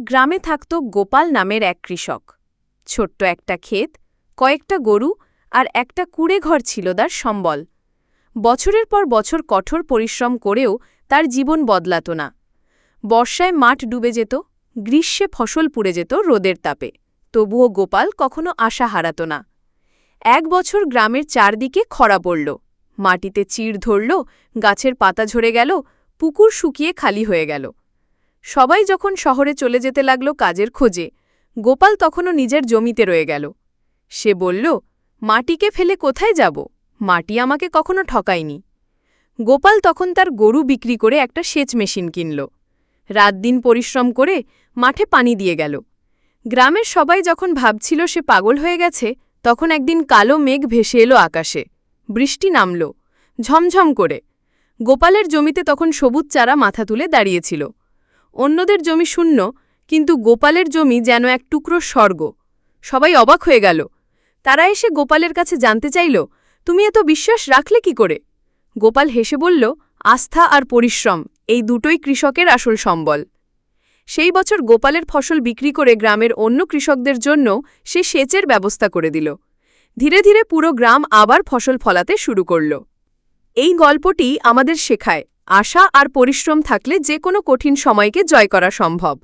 এক গ্রামে থাকত গোপাল নামের এক কৃষক। ছোট্ট একটা ক্ষেত, কয়েকটা গরু আর একটা কুড়ে ঘর ছিল তার সম্বল। বছরের পর বছর কঠোর পরিশ্রম করেও তার জীবন বদলাত না। বর্ষায় মাঠ ডুবে যেত, গ্রীষ্মে ফসল পুড়ে যেত রোদের তাপে। তবুও গোপাল কখনো আশা হারাত না। এক বছর গ্রামের চারদিকে খরা পড়ল, মাটিতে চিড় ধরল, গাছের পাতা ঝরে গেল, পুকুর শুকিয়ে খালি হয়ে গেল। সবাই যখন শহরে চলে যেতে লাগল কাজের খোঁজে, গোপাল তখনও নিজের জমিতে রয়ে গেল। সে বলল, মাটিকে ফেলে কোথায় যাব? মাটি আমাকে কখনো ঠকায়নি। গোপাল তখন তার গরু বিক্রি করে একটা সেচ মেশিন কিনল। রাত দিন পরিশ্রম করে মাঠে পানি দিয়ে গেল। গ্রামের সবাই যখন ভাবছিল সে পাগল হয়ে গেছে, তখন একদিন কালো মেঘ ভেসে এলো আকাশে। বৃষ্টি নামল, ঝমঝম করে। গোপালের জমিতে তখন সবুজ চারা মাথা তুলে দাঁড়িয়েছিল। অন্যদের জমি শূন্য, কিন্তু গোপালের জমি যেন এক টুকরো স্বর্গ। সবাই অবাক হয়ে গেল। তারা এসে গোপালের কাছে জানতে চাইল, তুমি এত বিশ্বাস রাখলে কি করে? গোপাল হেসে বলল, আস্থা আর পরিশ্রম, এই দুটোই কৃষকের আসল সম্বল। সেই বছর গোপালের ফসল বিক্রি করে গ্রামের অন্য কৃষকদের জন্য সে সেচের ব্যবস্থা করে দিল। ধীরে ধীরে পুরো গ্রাম আবার ফসল ফলাতে শুরু করল। এই গল্পটি আমাদের শেখায়। আশা আর পরিশ্রম থাকলে যে কোনো কঠিন সময়কে জয় করা সম্ভব।